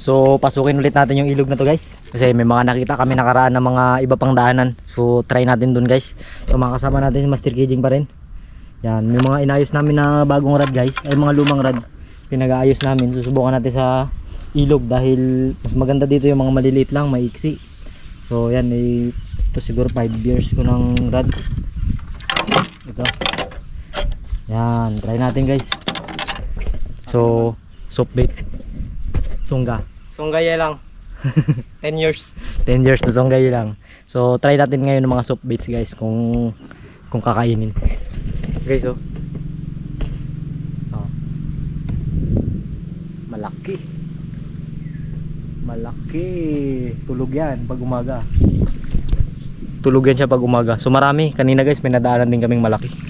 So pasukin ulit natin yung ilog na to guys. Kasi may mga nakita kami nakaraan ng mga iba pang daanan. So try natin dun guys. So makakasama natin si Master Kijing pa rin. Yan, may mga inayos namin na bagong rad guys. Ay mga lumang rad. Pinag-aayos namin. Susubukan natin sa ilog dahil mas maganda dito yung mga maliliit lang, maiksi. So yan, ito siguro 5 years ko ng rad. Ito. Yan, try natin guys. So, soap bait. Sungga. Sunggaya lang. 10 years. 10 years na songgay lang. So, try natin ngayon ng mga soft baits guys kung kung kakainin. Guys, oh. oh. Malaki. Malaki. Tulog yan pag umaga. Tulog yan siya pag umaga. So, marami. Kanina guys, may nadaanan din kaming malaki.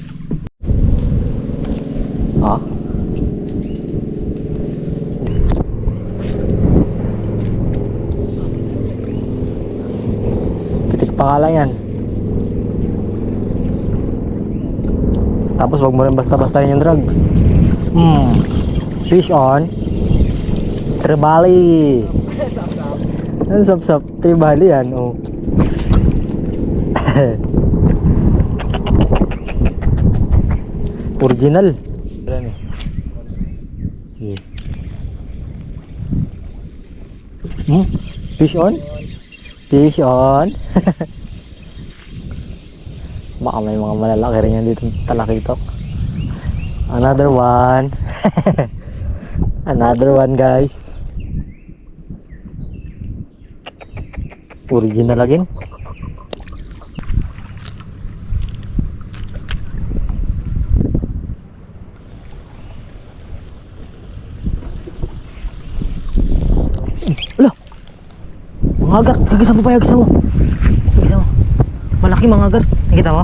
Tapos wag mo rin basta-basta yung drug. Hmm. Fish on. Tribali. Ano sap-sap? Tribali yan. Oh. Original. Eh. Sige. Hmm? Fish on? Fish on. Baka may mga malalaki rin yan dito talakitok. Another one. Another one guys. Original again. Ala! Mga agat, kagisang mo pa yung. Kagisang mo. Malaki mga agat. Nakita mo?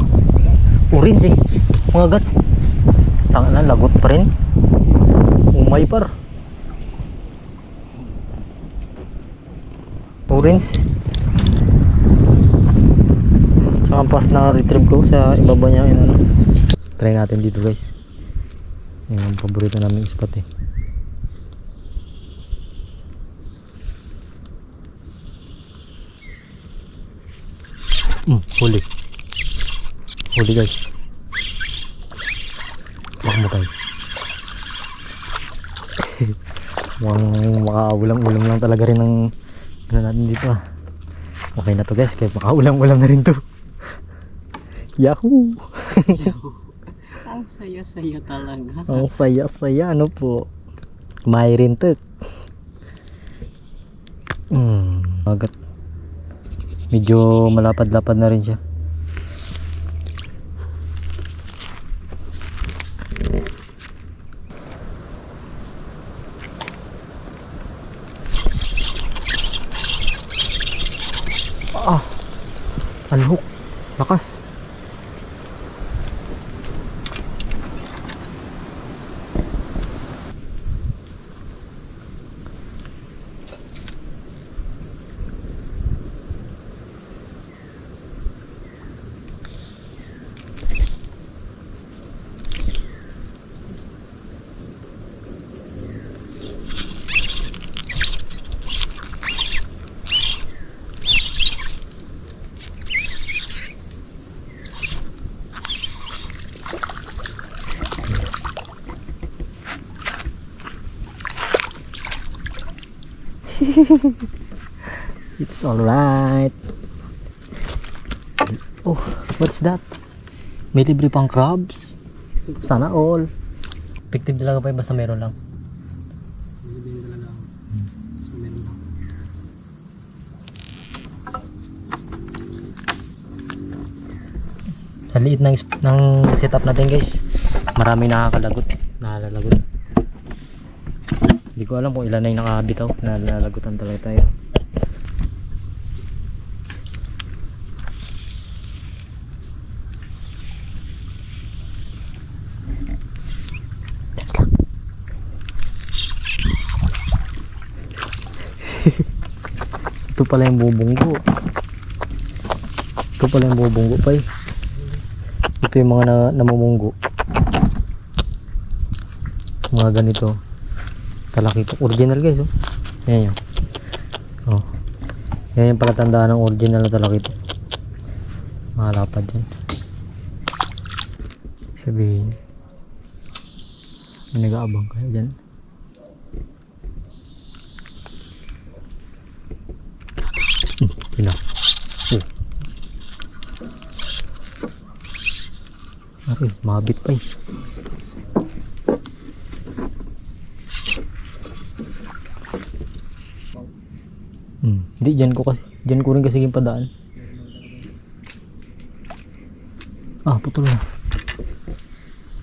Orange eh. Mga agat. Tanga na, lagot pa rin. Umay par. Orange. Tsaka pas na retrieve ko sa ibaba niya. Yun, ano. Try natin dito guys. Yung ang paborito namin spot eh. Hmm, huli. Huli guys. Baka mo tayo. Mukhang makaulang-ulang lang talaga rin ng ano natin dito ah. Okay na to guys, kaya makaulang-ulang na rin to. Yahoo! Ang saya-saya talaga. Ang saya-saya, ano po. May rin to. Hmm, agat. Medyo malapad-lapad na rin siya. Ah! Alhook! Lakas! It's alright. Oh, what's that? May libre pang crabs? Sana all. Effective talaga pa yun, basta meron lang. Sa liit ng, ng setup natin guys, marami nakakalagot. Hindi ko alam kung ilan na yung nakabitaw. Nalalagutan talaga tayo. Ito pala yung bubunggo. Ito pala yung bubunggo pa eh. Ito yung mga na, namumunggo. Mga ganito. Talakitok. Original guys oh. Ayan yun. Oh. Yan yung palatandaan ng original na talakit. Mga lapad yan. Sabihin. May nag-aabang kayo dyan. Hmm, Sino? Oh. Ay, mabit pa eh. Hmm. Hindi, dyan ko kasi. Dyan ko rin kasi yung padaan. Ah, putol na.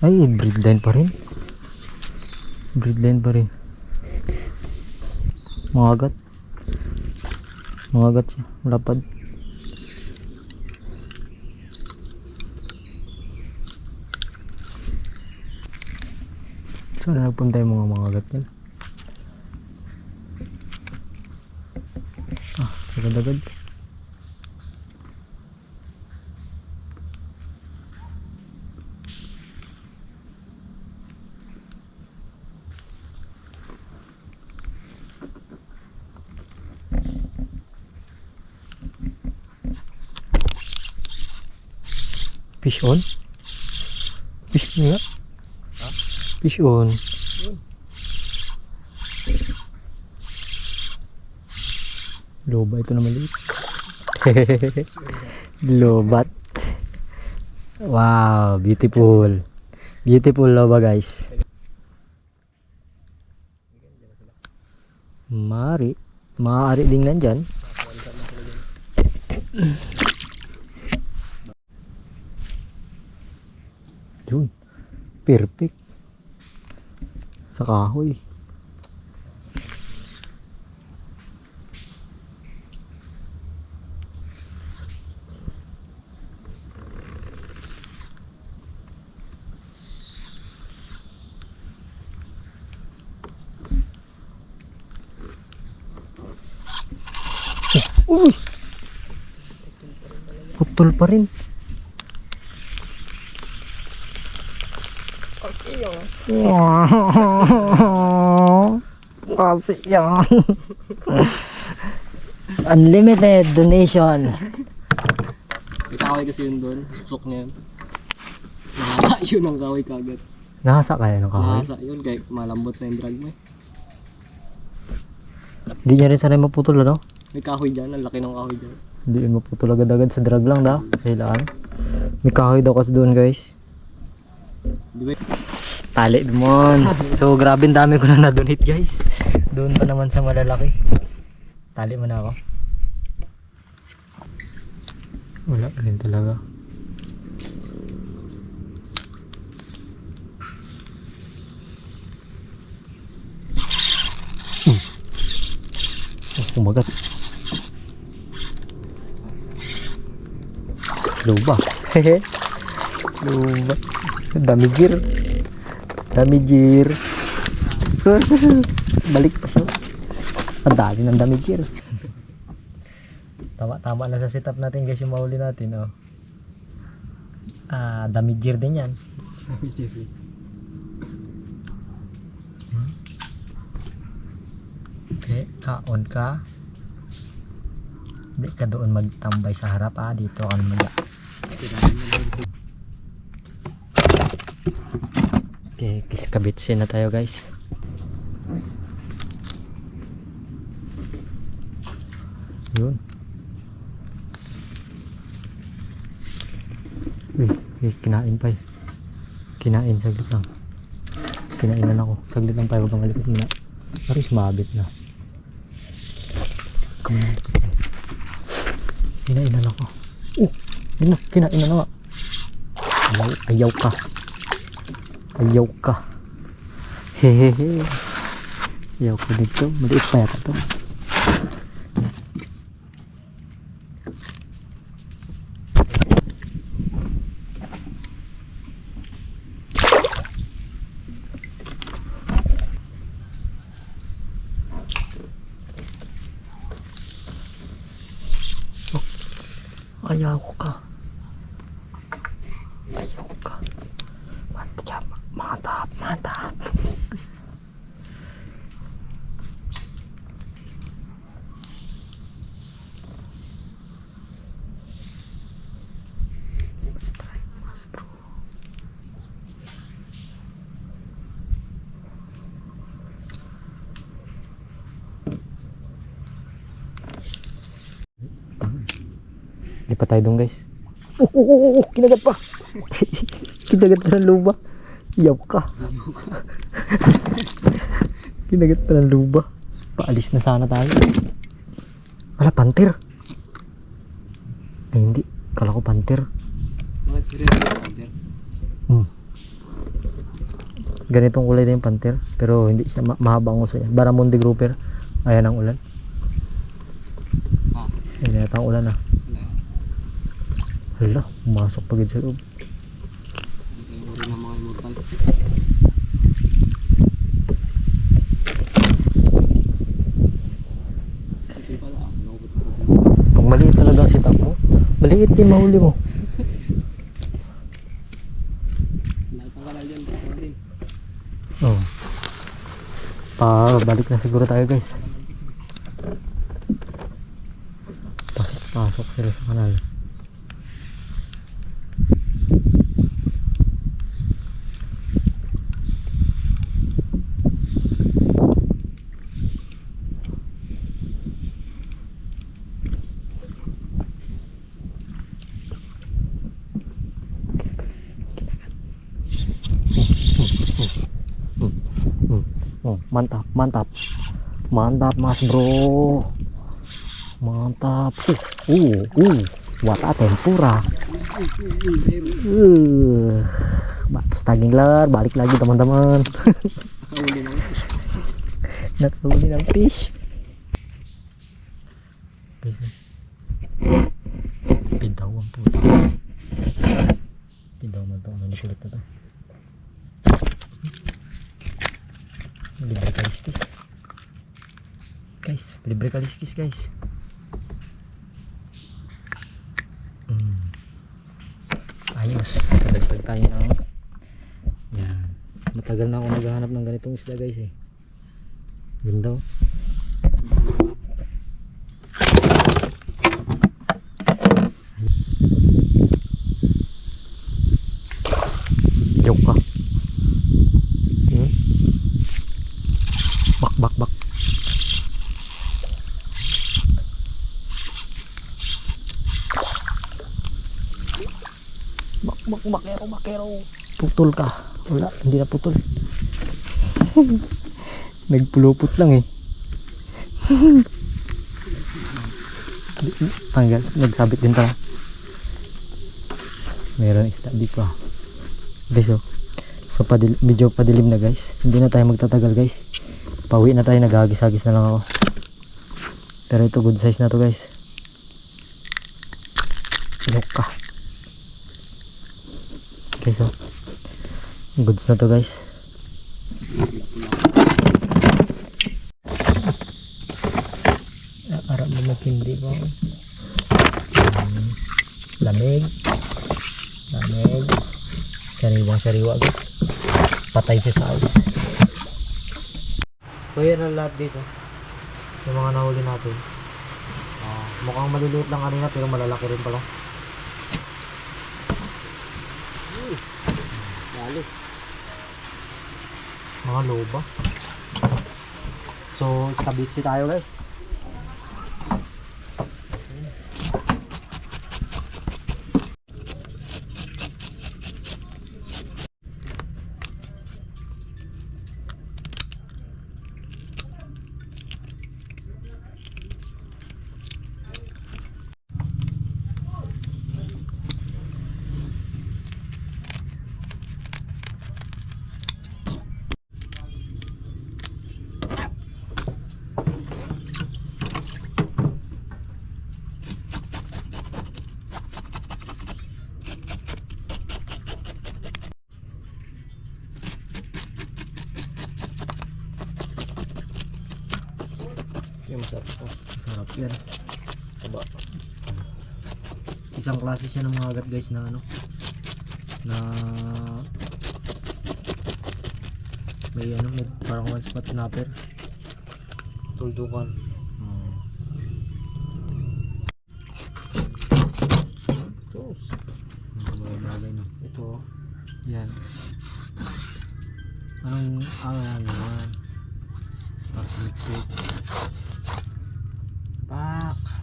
Ay, breadline pa rin. Breadline pa rin. Mangagat. Mangagat siya. Lapad. So, nagpunta yung mga mangagat yan. Agad-agad. Fish on? Fish nga? Fish on. Loba ito na maliit. Lobat. Wow, beautiful. Beautiful loba guys. Mari. Maaari din nandyan. Yun. Perfect. Sa kahoy. Uy! Putol pa rin. Kasi yan. Unlimited donation. Kahoy kasi yun doon. Susok niya yun. Nakasa yun ang kahoy kagad. Nasa kaya ng kahoy? Nakasa yun kaya malambot na yung drag mo eh. Hindi niya rin sanay maputol ano? May kahoy dyan. Ang laki ng kahoy dyan. Hindi yun maputol agad-agad sa drag lang da. Kailangan. May kahoy daw kasi doon guys. Di ba? Tali dumon. So grabe ang dami ko na na-donate guys. Doon pa naman sa malalaki. Tali mo na ako. Wala pa rin talaga. Hmm. Oh, kumagat. Luba. Hehe. Luba. Dami gear. Dami gear. Balik pa siya. Ang dami ng dami gear. Tama, tama na sa setup natin guys yung mahuli natin. Oh. Ah, dami gear din yan. Okay, kaon ka. Hindi ka doon magtambay sa harap ah. Dito ka mag Okay, kiskabitsin na tayo guys. Yun. Uy, uy, kinain pa eh. Kinain, saglit lang. Kinainan ako. Saglit lang pa, huwag kang malipit muna. Aris, mabit na. Kumalipit na. Kinainan ako. Oh, yun na, kinainan na. Ayaw, ayaw ka. Ayaw ka. Hehehe. Ayaw ko dito. Maliit pa yata to. Ayaw ka. Ayaw tayo doon guys. Oh, oh, oh, oh, kinagat pa. kinagat pa ng luba. Yaw ka. kinagat pa ng luba. Paalis na sana tayo. Wala, panter. Ay, hindi. Kala ko panter. Bakit seryoso Hunter? Hmm. Ganitong kulay din yung panter. Pero hindi siya ma- mahaba ang uso niya. Baramundi grouper. Ayan ang ulan. Ah, Ayan yata ang ulan ah. Hala, pumasok pagid sa loob. Pag maliit talaga ang setup mo, maliit din mahuli mo. Oh. Pa, balik na siguro tayo guys. Pasok, pasok sila sa kanal. Hmm. Oh, mantap, mantap. Mantap, Mas Bro. Mantap. Uh, uh, uh. Wata tempura. Uh. Batus taging lar, balik lagi teman-teman. Nakahuli na ako. Nakahuli ng fish. Guys, Pidaw ang puta. Pidaw man to. Ano kulit na Libre kaliskis. Guys, libre kaliskis guys. Mm. Ayos. Kadagdag tayo ng yan. Matagal na ako naghahanap ng ganitong isda guys eh. Ganda oh. Putol ka. Wala, hindi na putol. Nagpulupot lang eh. Tanggal, nagsabit din pala. Meron isda dito. Guys, oh. So, padil medyo padilim na guys. Hindi na tayo magtatagal guys. Pauwi na tayo, naghagis-hagis na lang ako. Pero ito good size na to guys. Look ka. Guys, oh. Goods na to guys. Ah, Arap mo makindi ko. Lamig. Lamig. Sariwang sariwa guys. Patay siya sa ice. So yan ang lahat dito. Yung mga nahuli natin. Ah, mukhang maliliit lang kanina pero malalaki rin pala. Dali. Mga loba. So, stabitsi tayo guys. Yung masarap po. Masarap yan. Aba. Isang klase siya ng mga agat guys na ano. Na may ano, may parang one spot snapper. Tuldukan. Hmm. Sus. Ang bagay na. Ito. Yan. Anong, ah, yan naman. Para sa liquid. Pak.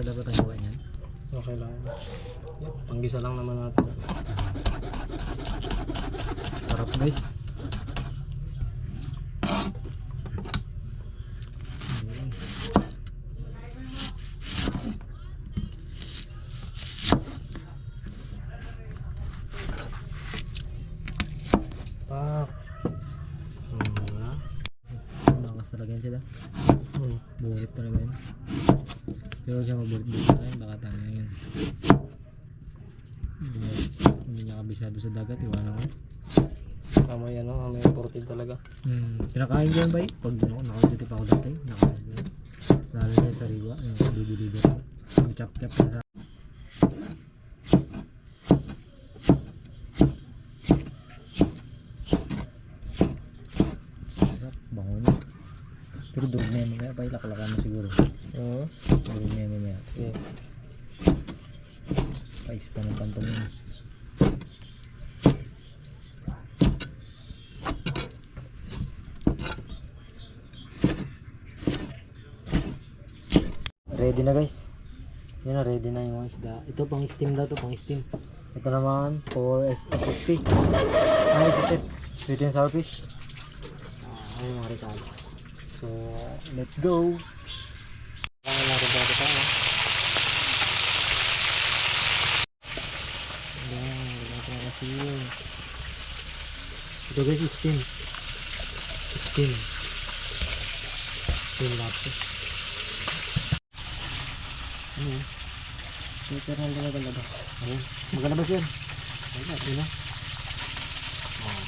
Malaki dapat ang gawa niyan. Okay lang. Yep, panggisa lang naman natin. Sarap guys. Pak. Hmm, wala. Bakas talaga yan sila. Hmm. Burit talaga yan. Pero huwag siya mabulit-bulit sa akin. Baka tama na yun. Hindi niya, hindi niya kabisado sa dagat. Iwanan ko. Tama yan, no? May imported talaga. Hmm. Kinakain ko yan ba? Pag ano, nakasiti pa ako dati. Nakain ko yan. Lalo niya sa riwa. Yung bibili ko. Yung chop-chop na sa na. Pero durog na yan mamaya pa. Ilaklakan mo siguro. Oo. Durog na yan mamaya. Sige. Pais pa ng pantong yun. Ready na guys. Yan na, ready na yung mga isda. Ito pang steam daw to, pang steam. Ito naman for SSP. Ano SSP? Sweet and sour fish. Ah, ayun mga rekado. So, let's go. Kailangan natin ba ito pa, Ayan, kasi yun. Ito guys, steam. Steam. Steam lapis. Ano yun? Super na lang nagalabas. Ayan, magalabas yan. Yun na. Oh.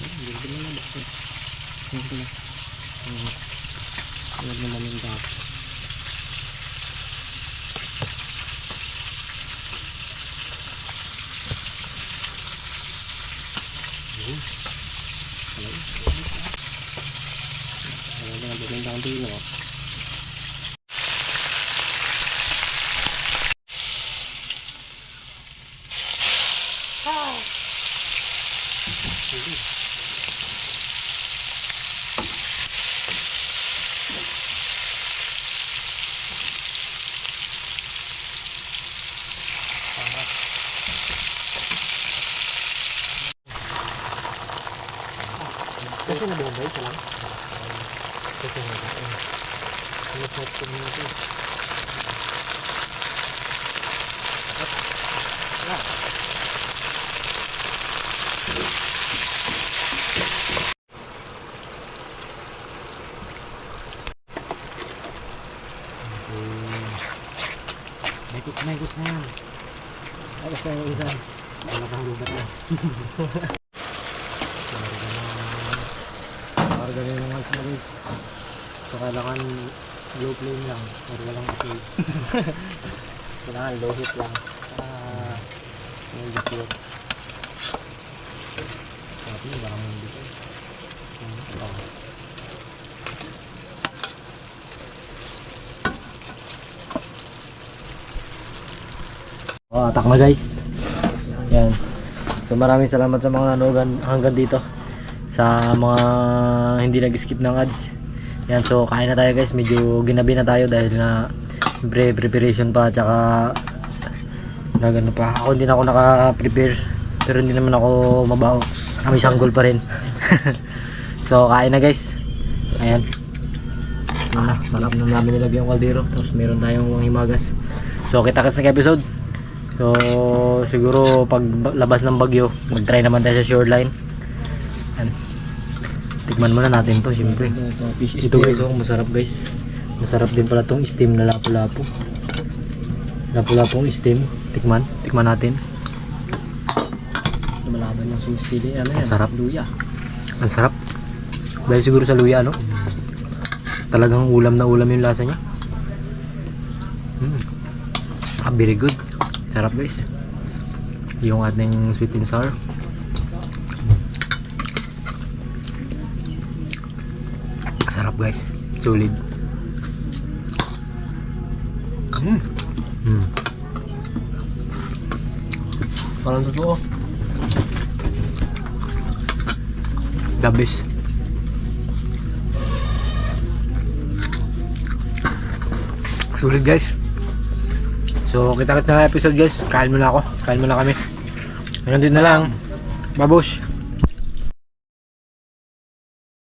Ayan, hindi na labas yun. Hindi na. Ayan. Ayan naman yung dapat. Ayan na, bigyan ng dino. Kasi nabombay ka lang. Kasi nga, ayun. Ano sa community? Mekos mekos na yan. Ayos na yung isa. Wala kang lubat na. Karga na yung mga isla guys. So kailangan low flame lang or walang apoy. kailangan low heat lang. Ah, yung pure. Sarap yun, baka mundi ko. Oh. Oh, atak na guys. Yan. So maraming salamat sa mga nanood hanggang dito. Sa mga hindi nag-skip ng ads. Yan, so kain na tayo guys. Medyo ginabi na tayo dahil nga pre preparation pa tsaka nagano pa. Ako hindi na ako naka-prepare. Pero hindi naman ako mabaho. Kami sanggol pa rin. so kain na guys. Ayan. Na, sarap na namin nilagay yung kaldero. Tapos meron tayong himagas. So kita-kits sa episode. So, siguro pag ba- labas ng bagyo, mag-try naman tayo sa shoreline. Tikman muna natin to, syempre. Fish Ito guys, oh, masarap guys. Masarap din pala tong steam na lapu-lapu. Lapu-lapong steam. Tikman, tikman natin. Lumalaban yung sumisili. Ano yan? Sarap. Luya. Ang sarap. Dahil siguro sa luya, ano? Talagang ulam na ulam yung lasa niya. Mm. Ah, very good. Sarap guys. Yung ating sweet and sour. Sarap guys. Solid. Mm. Mm. Parang totoo. The best. Sulit guys. So, kita-kita na episode guys. Kain muna ako. Kain muna kami. Ganun din na lang. Babush.